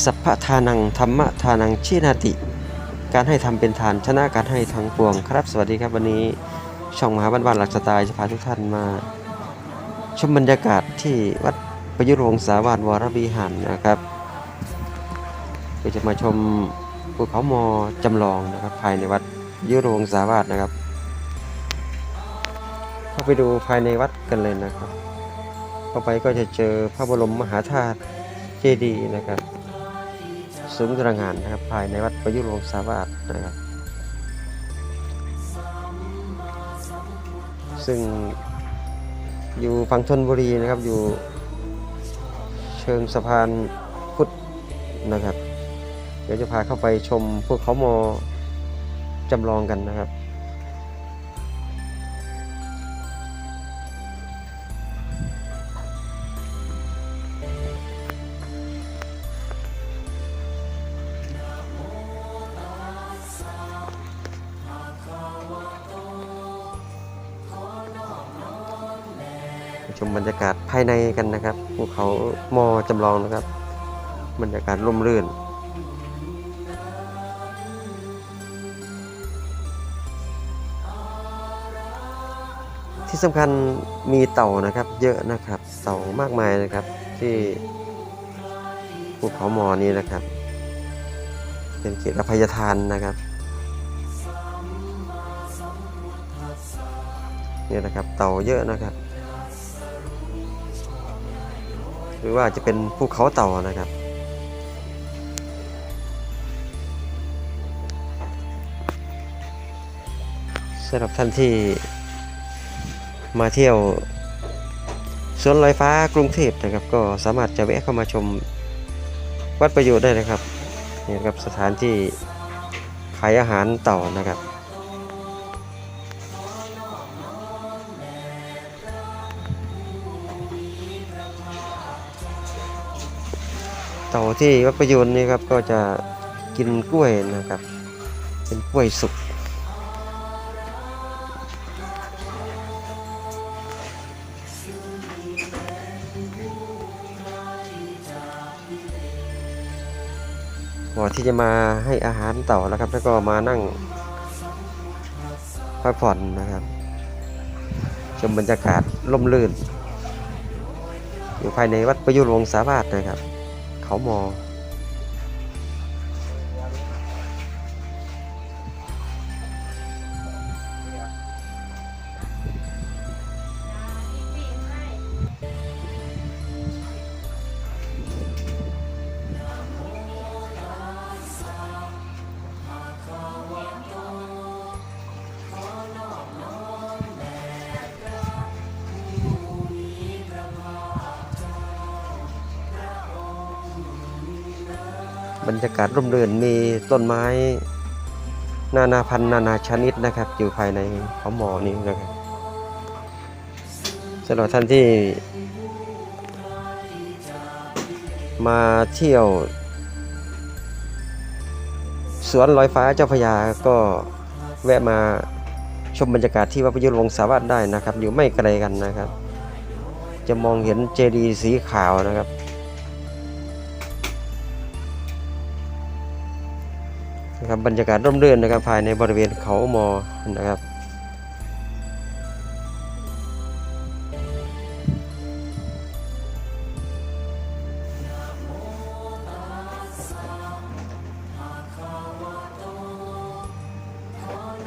สัพพทานังธรรมทานังชินาติ การให้ทำเป็นทานชนะการให้ทั้งปวงครับ สวัสดีครับวันนี้ช่องมหาบ้านบ้านหลักสไตล์จะพาทุกท่านมา ชมบรรยากาศที่วัดประยุรวงศาวาสวรวิหารนะครับก็จะมาชมภูเขามอจำลองนะครับภายในวัดยุรวงศาวาสนะครับ เข้าไปดูภายในวัดกันเลยนะครับ เข้าไปก็จะเจอพระบรมมหาธาตุเจดีย์นะครับ สูงตระหงานนะครับ ภายในวัดประยุรวงศาวาสนะครับ ซึ่งอยู่ฝั่งชนบุรีนะครับ อยู่เชิงสะพานพุทธนะครับ เดี๋ยวจะพาเข้าไปชมพวกเขามอจำลองกันนะครับ มบรรยากาศภายในกันนะครับภูเขามอจำลองนะครับ บรรยากาศร่มรื่นที่สำคัญมีเต่านะครับเยอะนะครับเต่ามากมายนะครับที่ภูเขามอนี้นะครับ เป็นเขตอภัยทานนะครับนี่นะครับเต่าเยอะนะครับ หรือว่าจะเป็นภูเขาเต่านะครับ สำหรับท่านที่มาเที่ยวสวนลอยฟ้ากรุงเทพนะครับ ก็สามารถจะแวะเข้ามาชมวัดประโยชน์ได้นะครับนี่ครับสถานที่ขายอาหารเต่านะครับ ต่าที่วัดประยูนนี่ครับก็จะกินกล้วยนะครับ เป็นกล้วยสุกก่อนที่จะมาให้อาหารเต่าแล้วครับ แล้วก็มานั่งพักผ่อนนะครับชมบรรยากาศร่มรื่น อยู่ภายในวัดประยุรวงศาวาสนะครับ เข บรรยากาศร่มรื่นมีต้นไม้ นานาพันธุ์นานาชนิดนะครับ อยู่ภายในเขาหมอนี้นะครับสำหรับท่านที่ มาเที่ยว สวนลอยฟ้าเจ้าพยาก็แวะมาชมบรรยากาศที่วัดประยุรวงศาวาสได้นะครับ อยู่ไม่ไกลกันนะครับ จะมองเห็นเจดีย์สีขาวนะครับ นะครับบรรยากาศร่มรื่นนะครับภายในบริเวณเขามอนะครับ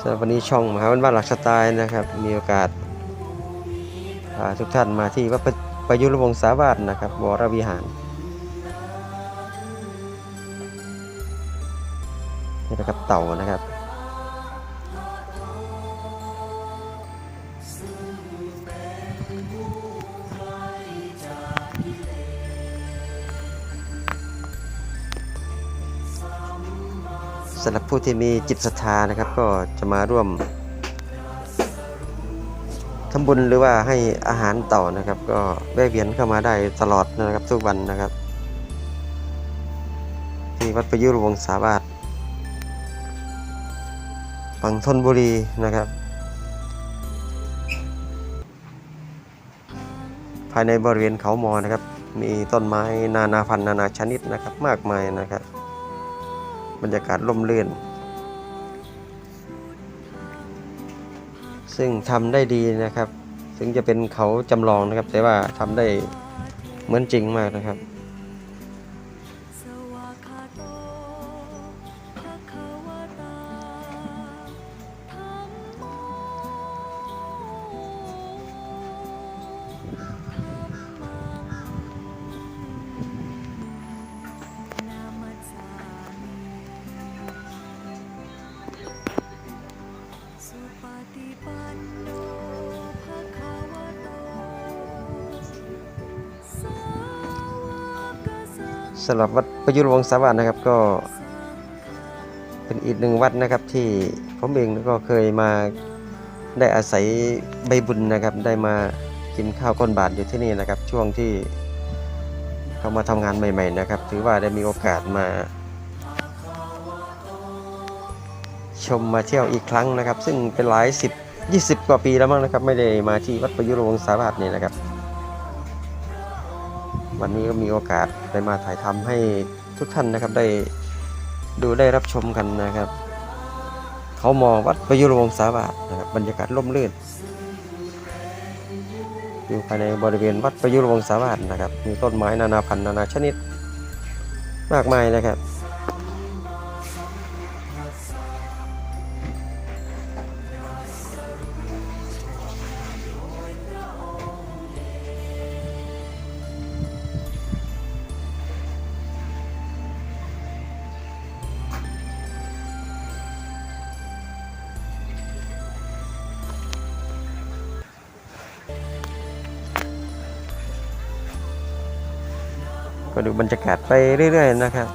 สำหรับวันนี้ช่องมหาวันบ้านหลักสไตล์นะครับ มีโอกาสพาทุกท่านมาที่วัดประประยุรวงศาวาสนะครับวรวิหาร นะครับ เต่านะครับ สำหรับผู้ที่มีจิตศรัทธานะครับ ก็จะมาร่วมทำบุญหรือว่าให้อาหารเต่านะครับ ก็แวะเวียนเข้ามาได้ตลอดนะครับทุกวันนะครับ ที่วัดประยุรวงศาวาส ฝั่งธนบุรีนะครับ ภายในบริเวณเขามอนะครับ มีต้นไม้นานาพันธุ์นานาชนิดนะครับ มากมายนะครับ บรรยากาศร่มรื่น ซึ่งทำได้ดีนะครับถึงจะเป็นเขาจำลองนะครับ แต่ว่าทำได้เหมือนจริงมากนะครับ สำหรับวัดประยุรวงศาวาสนะครับ ก็เป็นอีกหนึ่งวัดนะครับ ที่ผมเองก็เคยมาได้อาศัยใบบุญนะครับ ได้มากินข้าวก้นบาทอยู่ที่นี่นะครับ ช่วงที่เขามาทำงานใหม่ ๆ นะครับ ถือว่าได้มีโอกาสมา ชมมาเที่ยวอีกครั้งนะครับ ซึ่งเป็นหลายสิบยี่สิบกว่าปีแล้วมั้งนะครับ ไม่ได้มาที่วัดประยุรวงศาวาสนี่นะครับ วันนี้ก็มีโอกาสได้มาถ่ายทำให้ทุกท่านนะครับได้ดูได้รับชมกันนะครับ เขามองวัดประยุรวงศาวาสนะครับบรรยากาศร่มรื่นอยู่ภายในบริเวณวัดประยุรวงศาวาสนะครับ มีต้นไม้นานาพันธุ์นานาชนิด มากมายนะครับ ก็ดูบรรยากาศไปเรื่อย ๆ นะครับ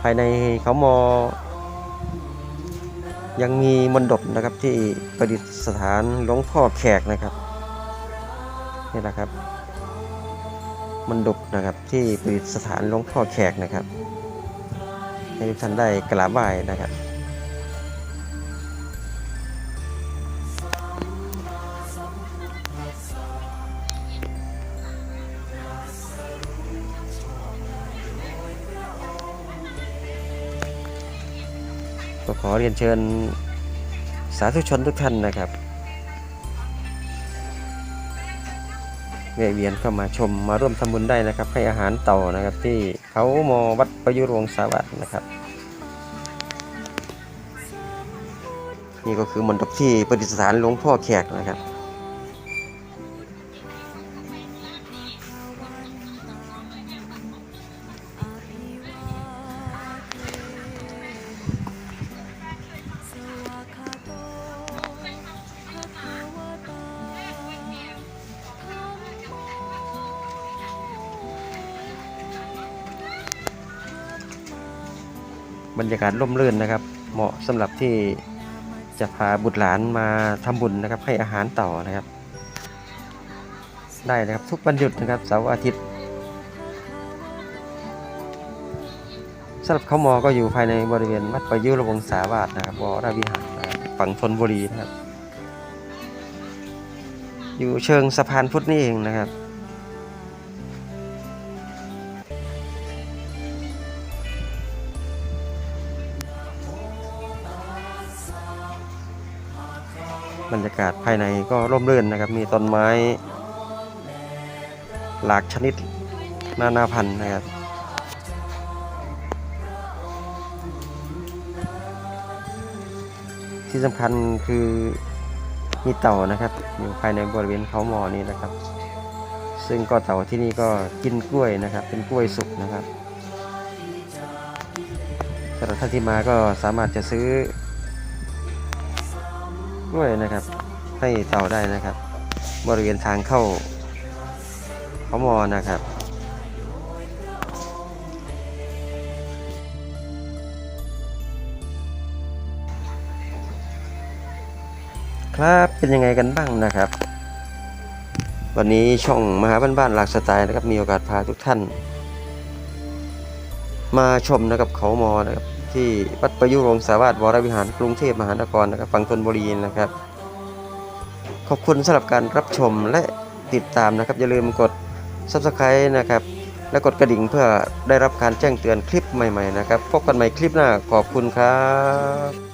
ภายในเขามอ ยังมีมณฑปนะครับที่ประดิษฐานหลวงพ่อแขกนะครับนี่แหละครับมณฑปนะครับที่ประดิษฐานหลวงพ่อแขกนะครับให้ทุกท่านได้กราบไหว้นะครับ ก็ขอเรียนเชิญสาธุชนทุกท่านนะครับแวะเวียนเข้ามาชมมาร่วมทำบุญได้นะครับ ให้อาหารเต่านะครับ ที่เขามอวัดประยุรวงศาวัตนะครับ นี่ก็คือมณฑปที่ประดิษฐานหลวงพ่อแขกนะครับ บรรยากาศร่มรื่นนะครับ เหมาะสำหรับที่จะพาบุตรหลานมาทำบุญนะครับ ให้อาหารต่อนะครับ ได้นะครับทุกวันหยุดนะครับเสาร์อาทิตย์สำหรับเขามอก็อยู่ภายในบริเวณวัดประยุรวงศาวาสนะครับวรวิหารนะครับฝั่งธนบุรีนะครับ อยู่เชิงสะพานพุทธนี่เองนะครับ บรรยากาศภายในก็ร่มรื่นนะครับ มีต้นไม้ หลากชนิดนานาพันธุ์นะครับที่สำคัญคือมีเต่านะครับ อยู่ภายในบริเวณเขาหมอนี้นะครับ ซึ่งก็เต่าที่นี่ก็กินกล้วยนะครับ เป็นกล้วยสุกนะครับสำหรับท่านที่มาก็สามารถจะซื้อ ด้วยนะครับ ให้เต่าได้นะครับ บริเวณทางเข้าเขามอนะครับครับเป็นยังไงกันบ้างนะครับ วันนี้ช่องมหาบ้านบ้านหลักสไตล์นะครับมีโอกาสพาทุกท่าน มาชมนะครับเขามอนะครับ ที่วัดประยุรงสาวาสวรวิหารกรุงเทพมหานครนะครับฝั่งธนบุรีนะครับ ขอบคุณสำหรับการรับชมและติดตามนะครับ อย่าลืมกด Subscribe นะครับ และกดกระดิ่งเพื่อได้รับการแจ้งเตือนคลิปใหม่ๆนะครับ พบกันใหม่คลิปหน้าขอบคุณครับ